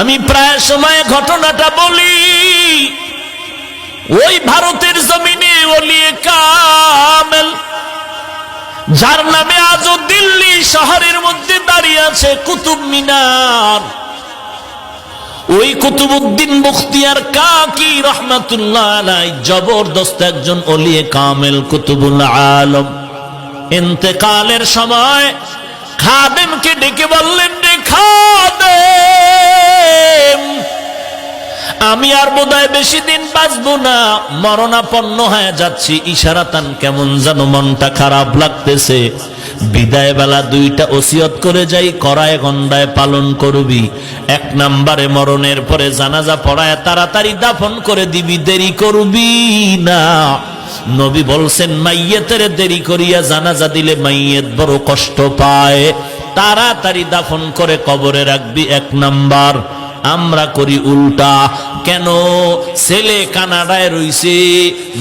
আমি প্রায় সময় ঘটনাটা বলি। ওই ভারতের জমিনে ওলিয়ে কামেল, যার নামে আজও দিল্লি শহরের মধ্যে দাঁড়িয়ে আছে কুতুব মিনার। ওই কুতুবুদ্দিন মুখতিয়ার কাকি রহমাতুল্লাহ আলাই জবরদস্ত একজন অলিয়ে কামেল কুতুবুল আলম। ইন্তেকালের সময় খাদেমকে ডেকে বললেন, রে খাদেম আমি আর বোধহয় বেশি দিন বাঁচবো না। মরণাপন্ন হয়ে যাচ্ছি। ইশারাতান কেমন যেন মনটা খারাপ লাগতেছে। বিদায় বেলা দুইটা ওসিয়ত করে যাই করায় গন্ডায় পালন করবি। এক নাম্বারে মরণের পরে জানাজা পড়ায় তাড়াতাড়ি দাফন করে দিবি। দেরি করবি না। নবী বলছেন, মাইয়েতের দেরি করিয়া জানাজা দিলে মাইয়েত বড় কষ্ট পায়। তাড়াতাড়ি দাফন করে কবরে রাখবি এক নাম্বার। আমরা করি উল্টা। কেন? ছেলে কানাডায় রইছে,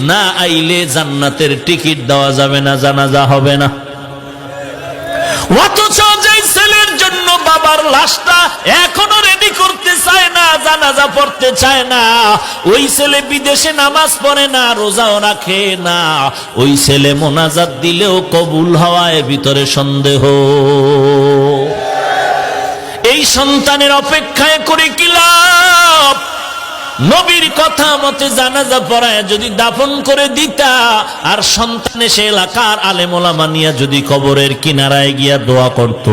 না আইলে জান্নাতের টিকিট দেওয়া যাবে না, জানাজা হবে না। অথচ যে ছেলের জন্য বাবার লাশটা এখনও রেডি করতে চায় না, জানাজা পড়তে চায় না, ওই ছেলে বিদেশে নামাজ পড়ে না, রোজাও রাখে না, ওই ছেলে মোনাজাত দিলেও কবুল হওয়ায় ভিতরে সন্দেহ। সন্তানের অপেক্ষায় করে কি লাভ? নবীর কথা মতে জানাজা পড়ায় যদি দাফন করে দিতা, আর সন্তান সে এলাকার আলেমোলা মানিয়া যদি কবরের কিনারায় গিয়া দোয়া করত,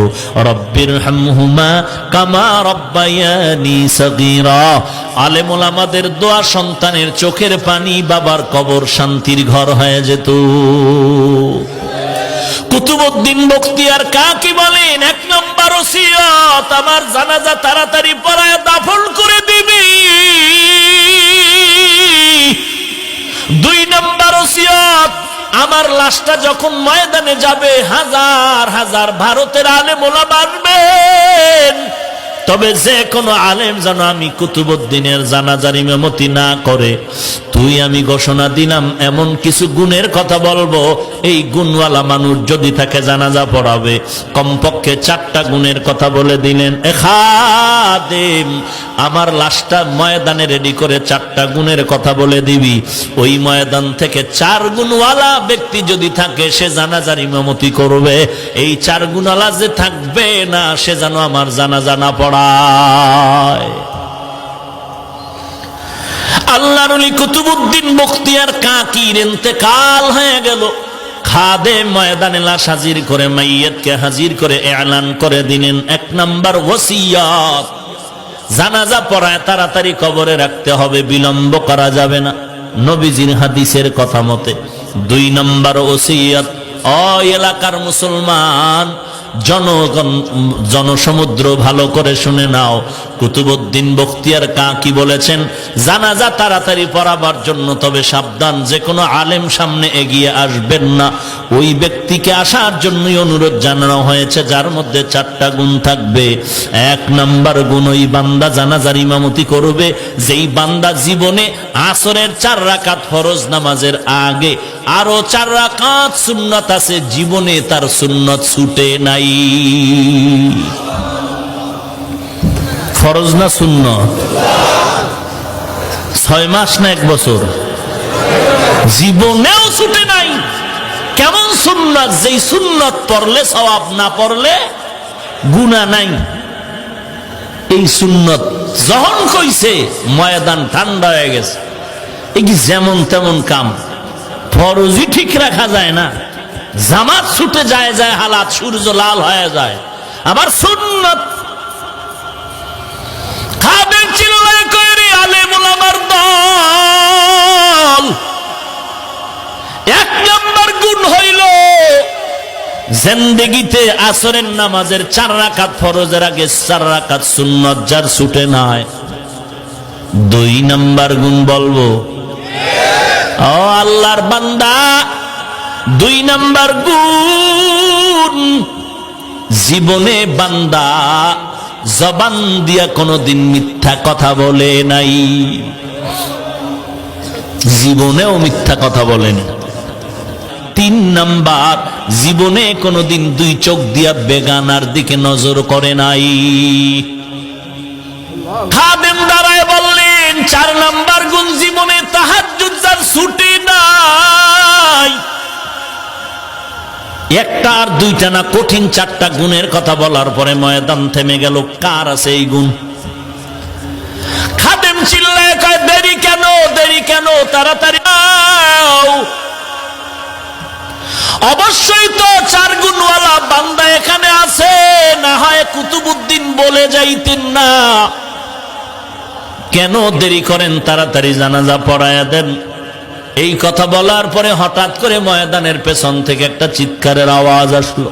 রব্বির হামহুমা কামা রব্বায়ানি সগীরা। আলেমোলামাদের দোয়া সন্তানের চোখের পানি বাবার কবর শান্তির ঘর হয়ে যেত। কুতুবুদ্দিন বখতিয়ার কাকে বলেন? এক নম্বর ওসিয়ত, আমার জানাজা তাড়াতাড়ি পড়ায় দাফন করে দিবি। দুই নম্বর ওসিয়ত, আমার লাশটা যখন ময়দানে যাবে, হাজার হাজার ভারতের আলেম ওলা মানবেন তবে যে কোনো আলেম যেন আমি কুতুবুদ্দিনের জানাজার ইমামতি না করে তুই আমি ঘোষণা দিলাম, এমন কিছু গুণের কথা বলব। এই গুণওয়ালা মানুষ যদি তাকে জানাজা পড়াবে, কমপক্ষে চারটা গুণের কথা বলে দিলেন। আমার লাশটা ময়দানে রেডি করে চারটা গুণের কথা বলে দিবি। ওই ময়দান থেকে চার গুণওয়ালা ব্যক্তি যদি থাকে, সে জানাজার ইমামতি করবে। এই চার গুণওয়ালা যে থাকবে না, সে যেন আমার জানাজা না পড়ায়। আল্লাহর কুতুবুদ্দিন বখতিয়ার কাকির ইন্তেকাল হয়ে গেল। খাদে ময়দানে লাশ হাজির করে, মাইয়াতকে হাজির করে এলান করে দিলেন। এক নাম্বার ওসিয়াত। জানাজা পড়ায় তাড়াতাড়ি কবরে রাখতে হবে, বিলম্ব করা যাবে না। নবীজির হাদিসের কথা মতে, দুই নম্বর ওসিয়াত এলাকার মুসলমান, জনগণ, জনসমুদ্র ভালো করে শুনে নাও। কুতুবুদ্দিন বখতিয়ার কা কি বলেছেন? জানাজা তাড়াতাড়ি পড়াবার জন্য তবে সাবধান যে কোনো আলেম সামনে এগিয়ে আসবেন না। ওই ব্যক্তিকে আসার জন্যই অনুরোধ জানানো হয়েছে, যার মধ্যে চারটা গুণ থাকবে। এক নাম্বার গুণ, ওই বান্দা জানাজার ইমামতি করবে। যেই বান্দা জীবনে আসরের চার রাকাত ফরজ নামাজের আগে আরও চার রাকাত সুন্নত আছে, জীবনে তার সুন্নত ছুটে নাই। ফরজ না সুন্নত? ছয় মাস না এক বছর? জীবনেও ছুটে নাই। কেমন সুন্নত? যেই সুন্নত পড়লে সবাব না পড়লে গুণা নাই। এই সুন্নত যখন কইছে, ময়দান ঠান্ডা হয়ে গেছে। এই যেমন তেমন কাম। ফরজই ঠিক রাখা যায় না। জামাত ছুটে যায় যায়, হালাত সূর্য লাল হয়ে যায়। আবার সুন্নত। খাবেন চিল্লায় কইরি, আলেমুল আমার দল। এক নম্বর গুণ হইল, জেন্দেগিতে আসরের নামাজের চার রাকাত ফরজের আগে চার রাকাত সুন্নত যার ছুটে নাই। দুই নাম্বার গুণ বলব ও আল্লাহর বান্দা, দুই নাম্বার গুণ, জীবনে বান্দা জবান দিয়া কোনোদিন মিথ্যা কথা বলে নাই। জীবনেও মিথ্যা কথা বলেনি তিন নাম্বার, জীবনে কোনোদিন দুই চোখ দিয়া বেগানার দিকে নজর করে নাই। খাদেম দাঁড়ায় বললেন চার নাম্বার গুণ জীবনে তাহাজ্জুদ যার ছুটি নাই। একটা আর দুইটা না, কঠিন চারটা গুণের কথা বলার পরে ময়দান থেমে গেল। কার আছে এই গুণ? খাদেম চিল্লায় কয়, দেরি কেন দেরি কেন, তাড়াতাড়ি অবশ্যই তো চার গুণওয়ালা বান্দা এখানে আছে, না হয় কুতুবুদ্দিন বলে যাইতেন না। কেন দেরি করেন, তাড়াতাড়ি জানাজা পড়ায়া দেন। এই কথা বলার পরে হঠাৎ করে ময়দানের পেছন থেকে একটা চিৎকারের আওয়াজ আসলো।